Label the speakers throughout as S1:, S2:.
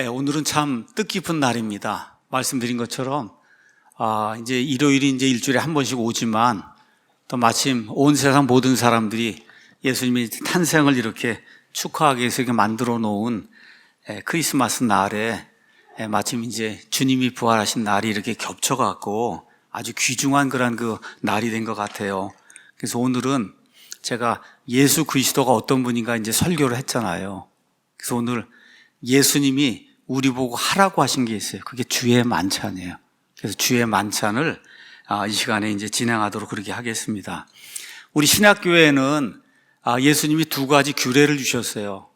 S1: 예, 오늘은 참 뜻깊은 날입니다. 말씀드린 것처럼 아, 이제 일요일이 이제 일주일에 한 번씩 오지만 또 마침 온 세상 모든 사람들이 예수님의 탄생을 이렇게 축하하기 위해서 이렇게 만들어 놓은 예, 크리스마스 날에 예, 마침 이제 주님이 부활하신 날이 이렇게 겹쳐갖고 아주 귀중한 그런 그 날이 된 것 같아요. 그래서 오늘은 제가 예수 그리스도가 어떤 분인가 이제 설교를 했잖아요. 그래서 오늘 예수님이 우리 보고 하라고 하신 게 있어요. 그게 주의 만찬이에요. 그래서 주의 만찬을 아, 이 시간에 이제 진행하도록 그렇게 하겠습니다. 우리 신학교에는 아, 예수님이 두 가지 규례를 주셨어요.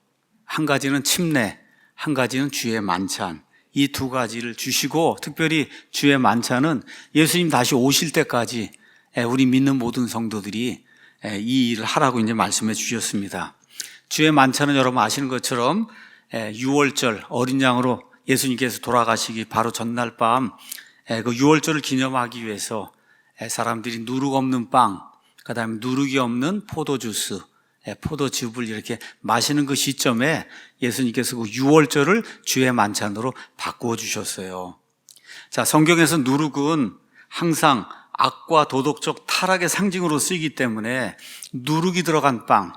S1: 한 가지는 침례, 한 가지는 주의 만찬. 이 두 가지를 주시고 특별히 주의 만찬은 예수님 다시 오실 때까지 에, 우리 믿는 모든 성도들이 에, 이 일을 하라고 이제 말씀해 주셨습니다. 주의 만찬은 여러분 아시는 것처럼 6월절 어린 양으로 예수님께서 돌아가시기 바로 전날 밤 그 6월절을 기념하기 위해서 사람들이 누룩 없는 빵, 그다음에 누룩이 없는 포도 주스, 포도즙을 이렇게 마시는 그 시점에 예수님께서 그 6월절을 주의 만찬으로 바꾸어 주셨어요. 자, 성경에서 누룩은 항상 악과 도덕적 타락의 상징으로 쓰이기 때문에 누룩이 들어간 빵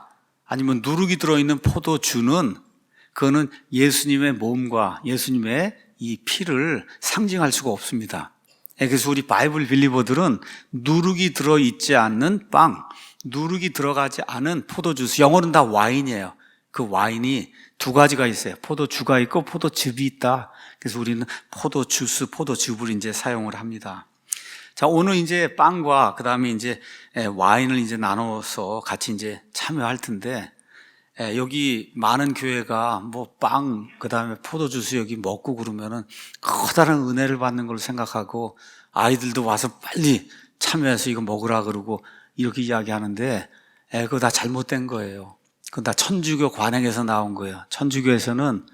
S1: 아니면 누룩이 들어있는 포도주는 그거는 예수님의 몸과 예수님의 이 피를 상징할 수가 없습니다. 예, 그래서 우리 바이블 빌리버들은 누룩이 들어있지 않는 빵, 누룩이 들어가지 않은 포도주스, 영어는 다 와인이에요. 그 와인이 두 가지가 있어요. 포도주가 있고 포도즙이 있다. 그래서 우리는 포도주스, 포도즙을 이제 사용을 합니다. 자, 오늘 이제 빵과 그 다음에 이제 와인을 이제 나눠서 같이 이제 참여할 텐데, 예, 여기 많은 교회가 뭐 빵, 그 다음에 포도주스 여기 먹고 그러면은 커다란 은혜를 받는 걸로 생각하고 아이들도 와서 빨리 참여해서 이거 먹으라 그러고 이렇게 이야기하는데, 예, 그거 다 잘못된 거예요. 그건 다 천주교 관행에서 나온 거예요. 천주교에서는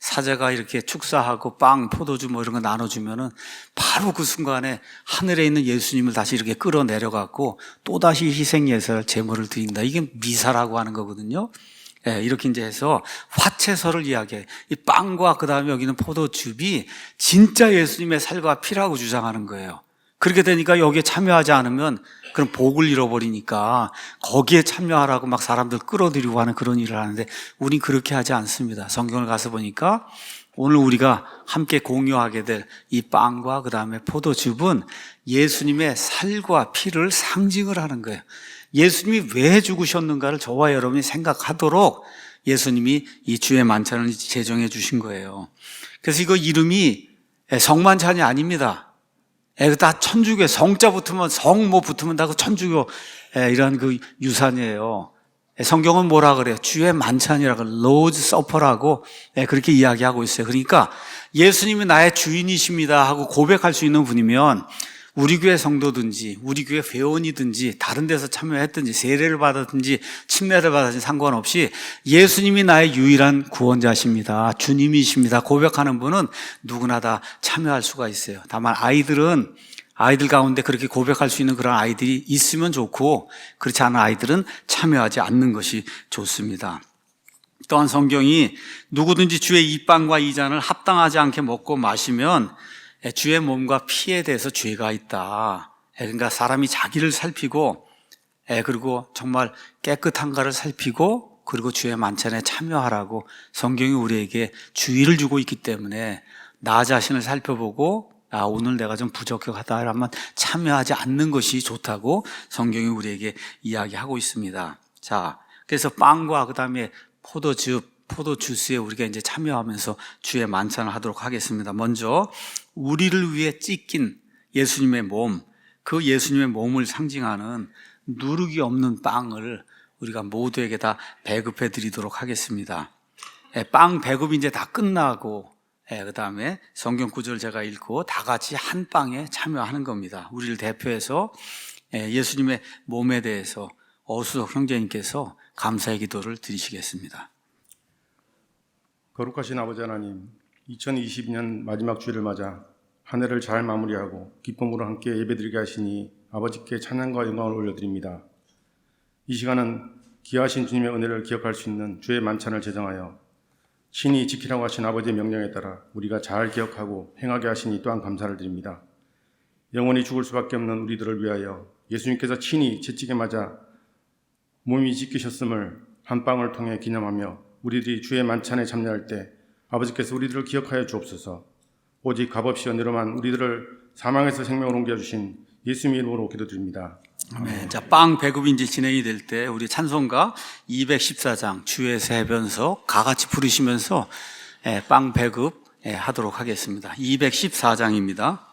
S1: 사제가 이렇게 축사하고 빵, 포도주 뭐 이런 거 나눠주면은 바로 그 순간에 하늘에 있는 예수님을 다시 이렇게 끌어내려갖고 또다시 희생예설, 제물을 드린다. 이게 미사라고 하는 거거든요. 예, 이렇게 이제 해서 화채설을 이야기해. 이 빵과 그 다음에 여기는 포도즙이 진짜 예수님의 살과 피라고 주장하는 거예요. 그렇게 되니까 여기에 참여하지 않으면 그럼 복을 잃어버리니까 거기에 참여하라고 막 사람들 끌어들이고 하는 그런 일을 하는데 우린 그렇게 하지 않습니다. 성경을 가서 보니까 오늘 우리가 함께 공유하게 될 이 빵과 그 다음에 포도즙은 예수님의 살과 피를 상징을 하는 거예요. 예수님이 왜 죽으셨는가를 저와 여러분이 생각하도록 예수님이 이 주의 만찬을 제정해 주신 거예요. 그래서 이거 이름이 성만찬이 아닙니다. 다 천주교 성자 붙으면 성뭐 붙으면 다 그 천주교 이런 그 유산이에요. 성경은 뭐라 그래요? 주의 만찬이라고 로즈 서퍼라고 그렇게 이야기하고 있어요. 그러니까 예수님이 나의 주인이십니다 하고 고백할 수 있는 분이면 우리 교회 성도든지 우리 교회 회원이든지 다른 데서 참여했든지 세례를 받았든지 침례를 받았든지 상관없이 예수님이 나의 유일한 구원자십니다. 주님이십니다. 고백하는 분은 누구나 다 참여할 수가 있어요. 다만 아이들은 아이들 가운데 그렇게 고백할 수 있는 그런 아이들이 있으면 좋고 그렇지 않은 아이들은 참여하지 않는 것이 좋습니다. 또한 성경이 누구든지 주의 이 빵과 이 잔을 합당하지 않게 먹고 마시면 주의 몸과 피에 대해서 죄가 있다. 그러니까 사람이 자기를 살피고 그리고 정말 깨끗한가를 살피고 그리고 주의 만찬에 참여하라고 성경이 우리에게 주의를 주고 있기 때문에 나 자신을 살펴보고 아, 오늘 내가 좀 부적격하다라면 참여하지 않는 것이 좋다고 성경이 우리에게 이야기하고 있습니다. 자, 그래서 빵과 그 다음에 포도즙, 포도 주스에 우리가 이제 참여하면서 주의 만찬을 하도록 하겠습니다. 먼저 우리를 위해 찢긴 예수님의 몸, 그 예수님의 몸을 상징하는 누룩이 없는 빵을 우리가 모두에게 다 배급해 드리도록 하겠습니다. 예, 빵 배급이 이제 다 끝나고 예, 그 다음에 성경 구절 제가 읽고 다 같이 한 빵에 참여하는 겁니다. 우리를 대표해서 예, 예수님의 몸에 대해서 어수석 형제님께서 감사의 기도를 드리시겠습니다.
S2: 거룩하신 아버지 하나님, 2022년 마지막 주일을 맞아 한 해를 잘 마무리하고 기쁨으로 함께 예배드리게 하시니 아버지께 찬양과 영광을 올려드립니다. 이 시간은 귀하신 주님의 은혜를 기억할 수 있는 주의 만찬을 제정하여 친히 지키라고 하신 아버지의 명령에 따라 우리가 잘 기억하고 행하게 하시니 또한 감사를 드립니다. 영원히 죽을 수밖에 없는 우리들을 위하여 예수님께서 친히 채찍에 맞아 몸이 찢기셨음을 한 빵을 통해 기념하며 우리들이 주의 만찬에 참여할 때 아버지께서 우리들을 기억하여 주옵소서. 오직 값없이 은혜로만 우리들을 사망에서 생명으로 옮겨 주신 예수님 이름으로 기도드립니다.
S3: 아멘. 자, 빵 이제 진행이 될 때 우리 찬송가 214장 주의 세변서 가같이 부르시면서 예, 빵 배급 예, 하도록 하겠습니다. 214장입니다.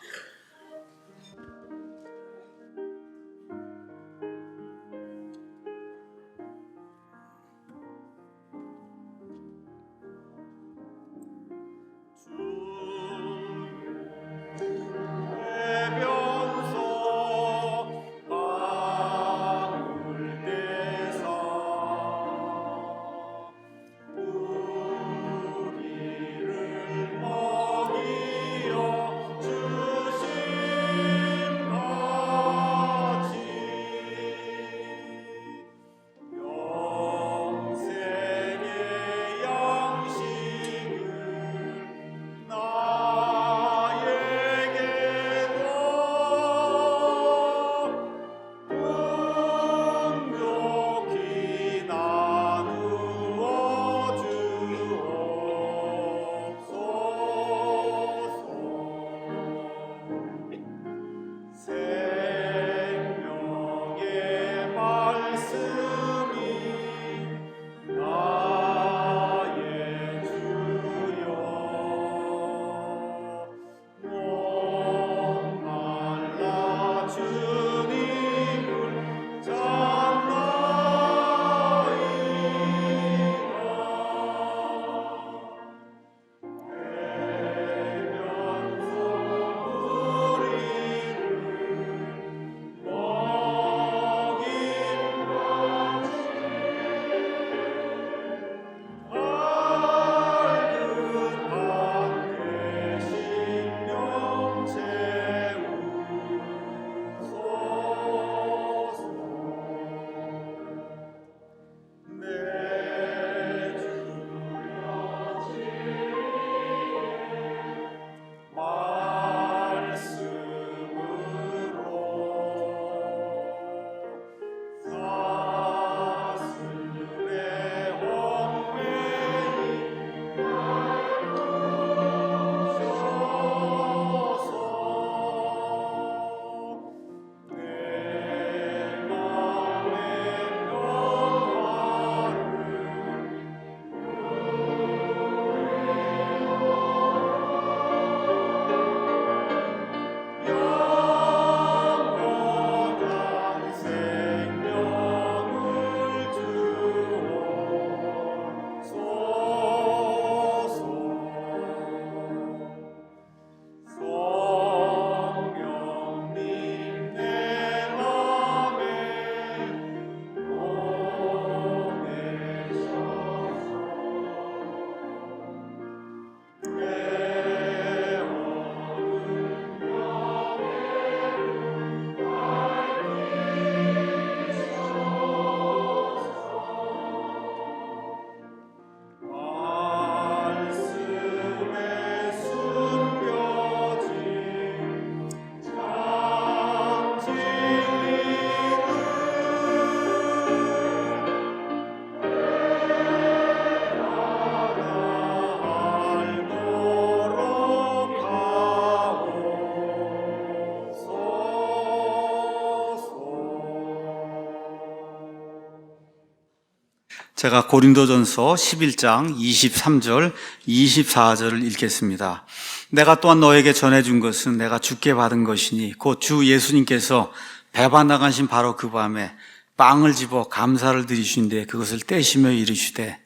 S3: 제가 고린도전서 11장 23절, 24절을 읽겠습니다. 내가 또한 너에게 전해준 것은 내가 주께 받은 것이니 곧 주 예수님께서 배반 나가신 바로 그 밤에 빵을 집어 감사를 드리신데 그것을 떼시며 이르시되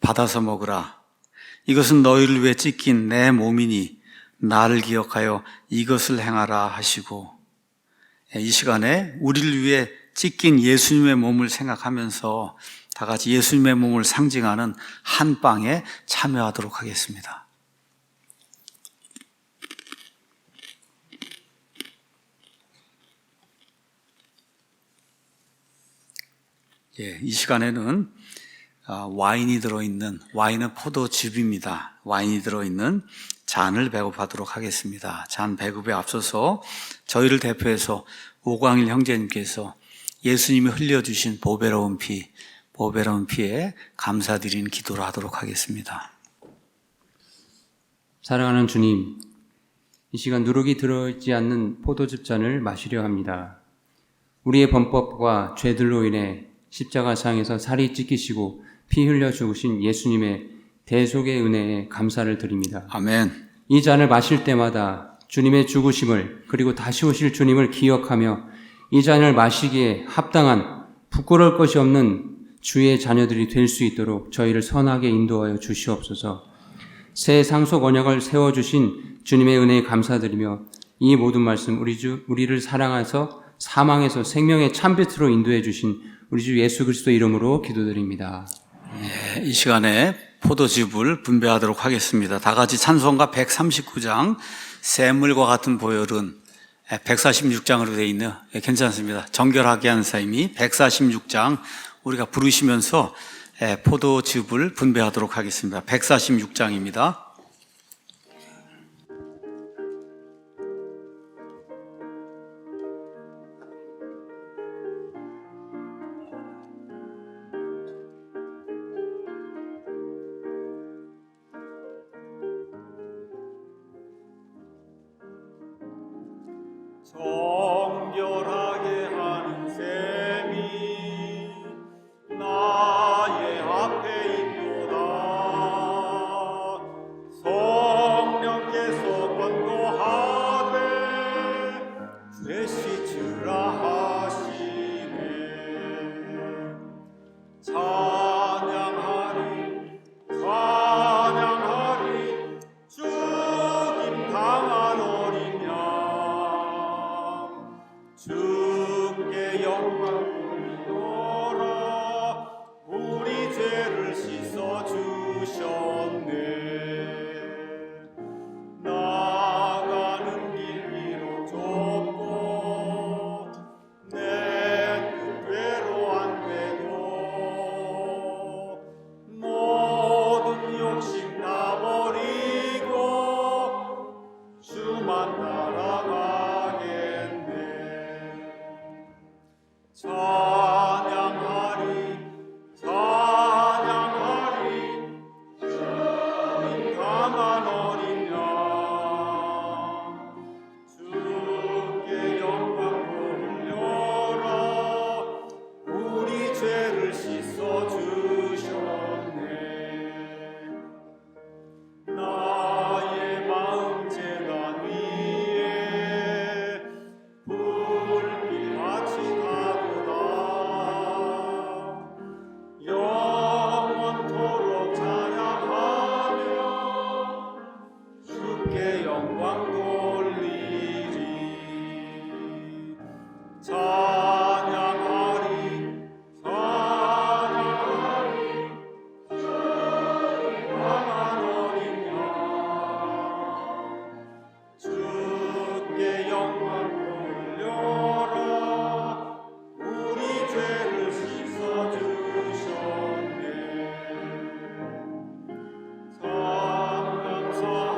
S3: 받아서 먹으라. 이것은 너희를 위해 찢긴 내 몸이니 나를 기억하여 이것을 행하라 하시고 예, 이 시간에 우리를 위해 찢긴 예수님의 몸을 생각하면서 다 같이 예수님의 몸을 상징하는 한 빵에 참여하도록 하겠습니다. 예, 이 시간에는
S1: 어, 와인이 들어있는 와인은 포도즙입니다. 와인이 들어있는 잔을 배급하도록 하겠습니다. 잔 배급에 앞서서 저희를 대표해서 오광일 형제님께서 예수님이 흘려주신 보배로운 피, 보배로운 피에 감사드리는 기도를 하도록 하겠습니다.
S4: 사랑하는 주님, 이 시간 누룩이 들어있지 않는 포도즙 잔을 마시려 합니다. 우리의 범법과 죄들로 인해 십자가상에서 살이 찢기시고 피 흘려 죽으신 예수님의 대속의 은혜에 감사를 드립니다.
S1: 아멘.
S4: 이 잔을 마실 때마다 주님의 죽으심을 그리고 다시 오실 주님을 기억하며 이 잔을 마시기에 합당한 부끄러울 것이 없는 주의 자녀들이 될 수 있도록 저희를 선하게 인도하여 주시옵소서. 새 상속 언약을 세워 주신 주님의 은혜에 감사드리며 이 모든 말씀 우리 주 우리를 사랑하서 사망에서 생명의 참빛으로 인도해 주신 우리 주 예수 그리스도 이름으로 기도드립니다.
S1: 이 시간에 포도즙을 분배하도록 하겠습니다. 다 같이 찬송가 139장 샘물과 같은 보혈은 146장으로 되어 있는 예, 괜찮습니다. 정결하게 하는 삶이 146장 우리가 부르시면서 예, 포도즙을 분배하도록 하겠습니다. 146장입니다.
S3: 주 감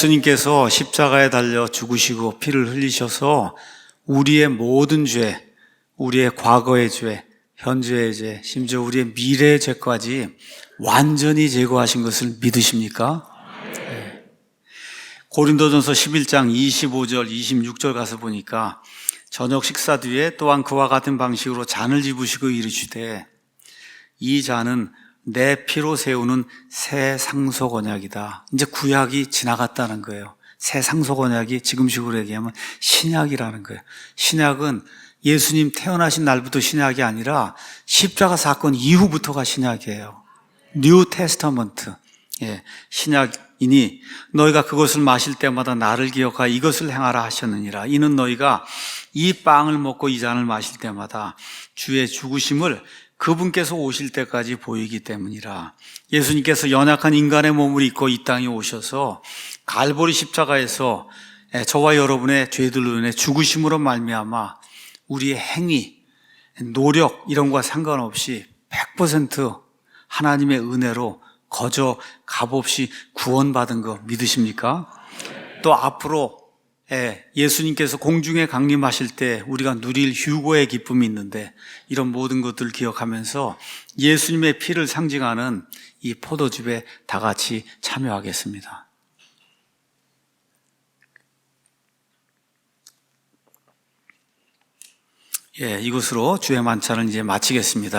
S1: 예수님께서 십자가에 달려 죽으시고 피를 흘리셔서 우리의 모든 죄, 우리의 과거의 죄, 현재의 죄, 심지어 우리의 미래의 죄까지 완전히 제거하신 것을 믿으십니까? 네. 고린도전서 11장 25절, 26절 가서 보니까 저녁 식사 뒤에 또한 그와 같은 방식으로 잔을 집으시고 이르시되 이 잔은 내 피로 세우는 새 상속 언약이다. 이제 구약이 지나갔다는 거예요. 새 상속 언약이 지금식으로 얘기하면 신약이라는 거예요. 신약은 예수님 태어나신 날부터 신약이 아니라 십자가 사건 이후부터가 신약이에요. 뉴 테스터먼트. 예, 신약이니 너희가 그것을 마실 때마다 나를 기억하여 이것을 행하라 하셨느니라. 이는 너희가 이 빵을 먹고 이 잔을 마실 때마다 주의 죽으심을 그분께서 오실 때까지 보이기 때문이라. 예수님께서 연약한 인간의 몸을 입고 이 땅에 오셔서 갈보리 십자가에서 예, 저와 여러분의 죄들로 인해 죽으심으로 말미암아 우리의 행위, 노력 이런 것과 상관없이 100% 하나님의 은혜로 거저 값없이 구원받은 거 믿으십니까? 또 앞으로 예, 예수님께서 공중에 강림하실 때 우리가 누릴 휴고의 기쁨이 있는데 이런 모든 것들을 기억하면서 예수님의 피를 상징하는 이 포도즙에 다 같이 참여하겠습니다. 예, 이것으로 주의 만찬을 이제 마치겠습니다.